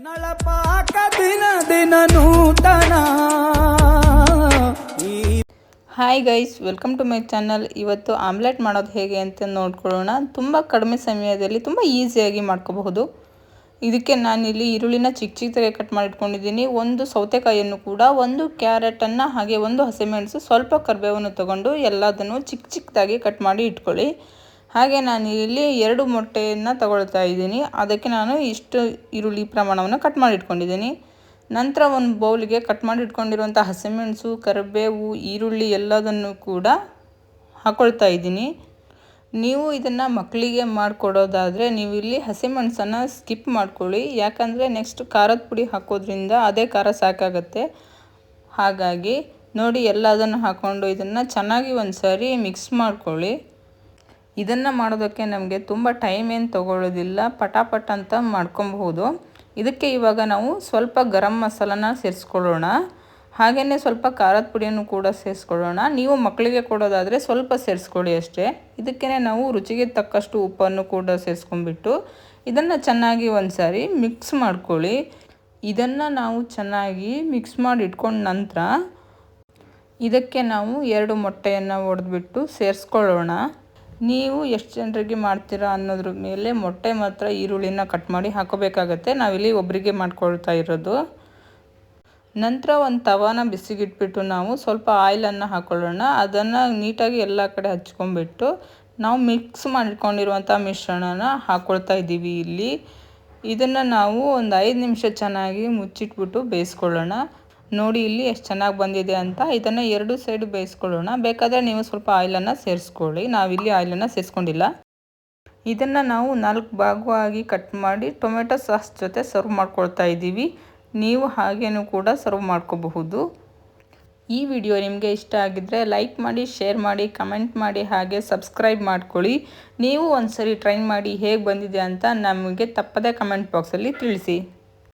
ದಿನ ದಿನ hi guys welcome to my channel ಇವತ್ತು ಆಮ್ಲೆಟ್ ಮಾಡೋದು ಹೇಗೆ ಅಂತ ನೋಡ್ಕೊಳ್ಳೋಣ. ತುಂಬ ಕಡಿಮೆ ಸಮಯದಲ್ಲಿ ತುಂಬ ಈಸಿಯಾಗಿ ಮಾಡ್ಕೋಬಹುದು. ಇದಕ್ಕೆ ನಾನಿಲ್ಲಿ ಈರುಳ್ಳಿನ ಚಿಕ್ಕ ಚಿಕ್ಕದಾಗಿ ಕಟ್ ಮಾಡಿಟ್ಕೊಂಡಿದ್ದೀನಿ. ಒಂದು ಸೌತೆಕಾಯಿಯನ್ನು ಕೂಡ ಒಂದು ಕ್ಯಾರೆಟನ್ನು ಹಾಗೆ ಒಂದು ಹಸಿಮೆಣಸು ಸ್ವಲ್ಪ ಕರಿಬೇವನ್ನು ತಗೊಂಡು ಎಲ್ಲದನ್ನು ಚಿಕ್ಕ ಚಿಕ್ಕದಾಗಿ ಕಟ್ ಮಾಡಿ ಇಟ್ಕೊಳ್ಳಿ. ಹಾಗೆ ನಾನು ಇಲ್ಲಿ ಎರಡು ಮೊಟ್ಟೆಯನ್ನು ತಗೊಳ್ತಾ ಇದ್ದೀನಿ. ಅದಕ್ಕೆ ನಾನು ಇಷ್ಟು ಈರುಳ್ಳಿ ಪ್ರಮಾಣವನ್ನು ಕಟ್ ಮಾಡಿ ಇಟ್ಕೊಂಡಿದ್ದೀನಿ ನಂತರ ಒಂದು ಬೌಲಿಗೆ ಕಟ್ ಮಾಡಿ ಇಟ್ಕೊಂಡಿರುವಂಥ ಹಸಿಮೆಣಸು, ಕರಿಬೇವು, ಈರುಳ್ಳಿ ಎಲ್ಲದನ್ನು ಕೂಡ ಹಾಕ್ಕೊಳ್ತಾ ಇದ್ದೀನಿ. ನೀವು ಇದನ್ನು ಮಕ್ಕಳಿಗೆ ಮಾಡಿಕೊಡೋದಾದರೆ ನೀವು ಇಲ್ಲಿ ಹಸಿಮೆಣಸನ್ನು ಸ್ಕಿಪ್ ಮಾಡ್ಕೊಳ್ಳಿ. ಯಾಕಂದರೆ ನೆಕ್ಸ್ಟ್ ಖಾರದ ಪುಡಿ ಹಾಕೋದ್ರಿಂದ ಅದೇ ಖಾರ ಸಾಕಾಗತ್ತೆ. ಹಾಗಾಗಿ ನೋಡಿ ಎಲ್ಲದನ್ನು ಹಾಕ್ಕೊಂಡು ಇದನ್ನು ಚೆನ್ನಾಗಿ ಒಂದು ಸಾರಿ ಮಿಕ್ಸ್ ಮಾಡ್ಕೊಳ್ಳಿ. ಇದನ್ನು ಮಾಡೋದಕ್ಕೆ ನಮಗೆ ತುಂಬ ಟೈಮ್ ಏನು ತೊಗೊಳ್ಳೋದಿಲ್ಲ ಪಟಾಪಟ್ ಅಂತ ಮಾಡ್ಕೊಬಹುದು. ಇದಕ್ಕೆ ಇವಾಗ ನಾವು ಸ್ವಲ್ಪ ಗರಂ ಮಸಾಲನ ಸೇರಿಸ್ಕೊಳ್ಳೋಣ. ಹಾಗೆಯೇ ಸ್ವಲ್ಪ ಖಾರದ ಪುಡಿಯನ್ನು ಕೂಡ ಸೇರಿಸ್ಕೊಳ್ಳೋಣ. ನೀವು ಮಕ್ಕಳಿಗೆ ಕೊಡೋದಾದರೆ ಸ್ವಲ್ಪ ಸೇರಿಸ್ಕೊಳ್ಳಿ ಅಷ್ಟೇ. ಇದಕ್ಕೇ ನಾವು ರುಚಿಗೆ ತಕ್ಕಷ್ಟು ಉಪ್ಪನ್ನು ಕೂಡ ಸೇರಿಸ್ಕೊಂಡ್ಬಿಟ್ಟು ಇದನ್ನು ಚೆನ್ನಾಗಿ ಒಂದು ಸಾರಿ ಮಿಕ್ಸ್ ಮಾಡ್ಕೊಳ್ಳಿ. ಇದನ್ನು ನಾವು ಚೆನ್ನಾಗಿ ಮಿಕ್ಸ್ ಮಾಡಿ ಇಟ್ಕೊಂಡ ನಂತರ ಇದಕ್ಕೆ ನಾವು ಎರಡು ಮೊಟ್ಟೆಯನ್ನು ಒಡೆದ್ಬಿಟ್ಟು ಸೇರಿಸ್ಕೊಳ್ಳೋಣ. ನೀವು ಎಷ್ಟು ಜನರಿಗೆ ಮಾಡ್ತೀರಾ ಅನ್ನೋದ್ರ ಮೇಲೆ ಮೊಟ್ಟೆ ಮಾತ್ರ ಈರುಳ್ಳಿನ ಕಟ್ ಮಾಡಿ ಹಾಕೋಬೇಕಾಗತ್ತೆ. ನಾವಿಲ್ಲಿ ಒಬ್ಬರಿಗೆ ಮಾಡ್ಕೊಳ್ತಾ ಇರೋದು. ನಂತರ ಒಂದು ತವಾನ ಬಿಸಿಗಿಟ್ಬಿಟ್ಟು ನಾವು ಸ್ವಲ್ಪ ಆಯಿಲನ್ನು ಹಾಕೊಳ್ಳೋಣ. ಅದನ್ನು ನೀಟಾಗಿ ಎಲ್ಲ ಕಡೆ ಹಚ್ಕೊಂಡ್ಬಿಟ್ಟು ನಾವು ಮಿಕ್ಸ್ ಮಾಡ್ಕೊಂಡಿರುವಂಥ ಮಿಶ್ರಣನ ಹಾಕ್ಕೊಳ್ತಾ ಇದ್ದೀವಿ ಇಲ್ಲಿ. ಇದನ್ನು ನಾವು ಒಂದು ಐದು ನಿಮಿಷ ಚೆನ್ನಾಗಿ ಮುಚ್ಚಿಟ್ಬಿಟ್ಟು ಬೇಯಿಸ್ಕೊಳ್ಳೋಣ. ನೋಡಿ ಇಲ್ಲಿ ಎಷ್ಟು ಚೆನ್ನಾಗಿ ಬಂದಿದೆ ಅಂತ. ಇದನ್ನು ಎರಡು ಸೈಡ್ ಬೇಯಿಸ್ಕೊಳ್ಳೋಣ. ಬೇಕಾದರೆ ನೀವು ಸ್ವಲ್ಪ ಆಯಿಲನ್ನು ಸೇರಿಸ್ಕೊಳ್ಳಿ. ನಾವಿಲ್ಲಿ ಆಯಿಲನ್ನು ಸೇರಿಸ್ಕೊಂಡಿಲ್ಲ. ಇದನ್ನು ನಾವು ನಾಲ್ಕು ಭಾಗವಾಗಿ ಕಟ್ ಮಾಡಿ ಟೊಮೆಟೊ ಸಾಸ್ ಜೊತೆ ಸರ್ವ್ ಮಾಡ್ಕೊಳ್ತಾ ಇದ್ದೀವಿ. ನೀವು ಹಾಗೇನೂ ಕೂಡ ಸರ್ವ್ ಮಾಡ್ಕೋಬಹುದು. ಈ ವಿಡಿಯೋ ನಿಮಗೆ ಇಷ್ಟ ಆಗಿದ್ದರೆ ಲೈಕ್ ಮಾಡಿ, ಶೇರ್ ಮಾಡಿ, ಕಮೆಂಟ್ ಮಾಡಿ, ಹಾಗೆ ಸಬ್ಸ್ಕ್ರೈಬ್ ಮಾಡ್ಕೊಳ್ಳಿ. ನೀವು ಒಂದು ಸರಿ ಟ್ರೈ ಮಾಡಿ ಹೇಗೆ ಬಂದಿದೆ ಅಂತ ನಮಗೆ ತಪ್ಪದೇ ಕಮೆಂಟ್ ಬಾಕ್ಸಲ್ಲಿ ತಿಳಿಸಿ.